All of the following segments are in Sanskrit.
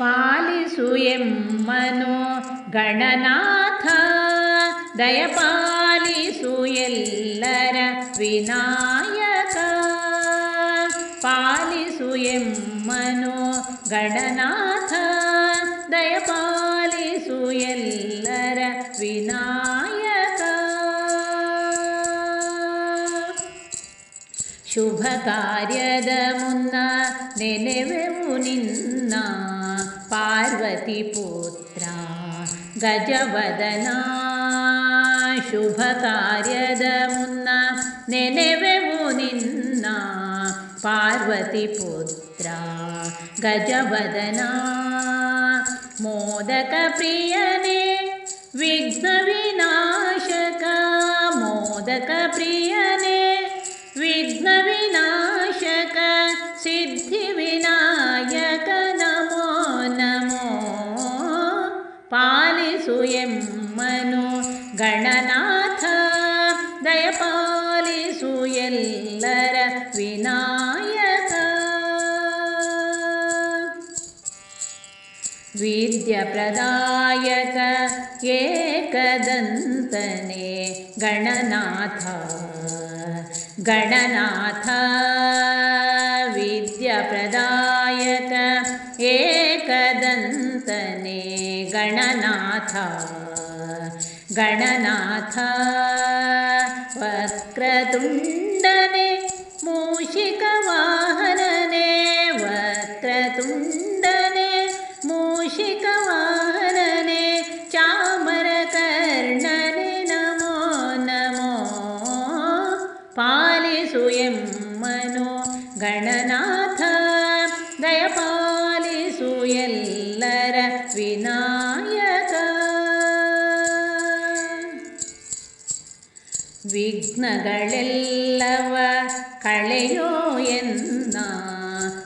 ಪಾಲಿಸು ಎಮ್ಮನು ಗಣನಾಥ ದಯಪಾಲಿಸು ಎಲ್ಲರ ವಿನಾಯಕ ಪಾಲಿಸು ಎಮ್ಮನು ಗಣನಾಥ ದಯಪಾಲಿಸು ಎಲ್ಲರ ವಿನಾಯಕ ಶುಭ ಕಾರ್ಯದ ಮುನ್ನ ನೆನೆವೆವು ನಿನ್ನ ಪಾರ್ವತಿ ಪುತ್ರ ಗಜವದನ ಶುಭ ಕಾರ್ಯದ ಮುನ್ನ ನೆನೆವೆವು ನಿನ್ನ ಪಾರ್ವತಿ ಪುತ್ರ ಗಜವದನ ಮೋದಕ ಪ್ರಿಯನೇ ವಿಘ್ನ ವಿನಾಶಕ ಮೋದಕ ಪ್ರಿಯನೇ ಪಾಲಿಸು ಎಮ್ಮನು ಗಣನಾಥ ದಯಪಾಲಿಸು ಎಲ್ಲರ ವಿನಾಯಕ ವಿದ್ಯಪ್ರದಾಯಕ ಏಕದಂತನೆ ಗಣನಾಥ ಗಣನಾಥ ವಿದ್ಯಪ್ರದಾಯಕ गणनाथ। गणनाथ वक्रतुण्डने मूषिकवाहनने वक्रतुण्डने मूषिकवाहनने चामरकर्णने नमो नमो। पालिसुयं मनो गणनाथ गयपालिसुयल् ವಿಘ್ನಗಳೆಲ್ಲವ ಕಳೆಯೋ ಎನ್ನ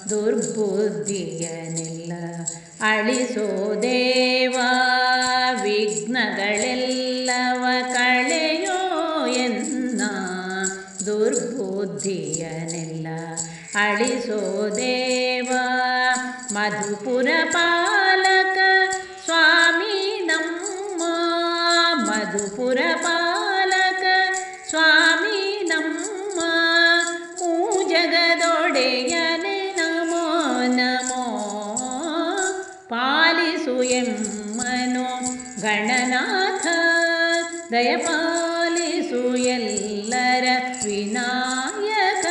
ದುರ್ಬುದ್ಧಿಯನೆಲ್ಲ ಅಳಿಸೋ ದೇವ ವಿಘ್ನಗಳೆಲ್ಲವ ಕಳೆಯೋ ಎನ್ನ ದುರ್ಬುದ್ಧಿಯನೆಲ್ಲ ಅಳಿಸೋ ದೇವ ಮಧುಪುರ ಪಾಲಕ ಗಣನಾಥ ದಯಪಾಲಿಸು ಎಲ್ಲರ ವಿನಾಯಕ.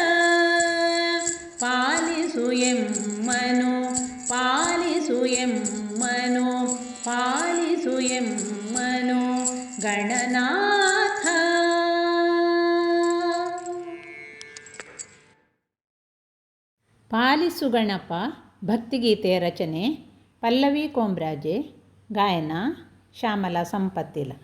ಪಾಲಿಸು ಎಮ್ಮನು ಪಾಲಿಸು ಎಮ್ಮನು ಪಾಲಿಸು ಎಮ್ಮನು ಗಣನಾಥ. ಪಾಲಿಸು ಗಣಪ, ಭಕ್ತಿಗೀತೆಯ ರಚನೆ, ಪಲ್ಲವಿ ಕೋಮ್ರಾಜೆ, ಗಾಯನ श्यामाला संपत्तीला.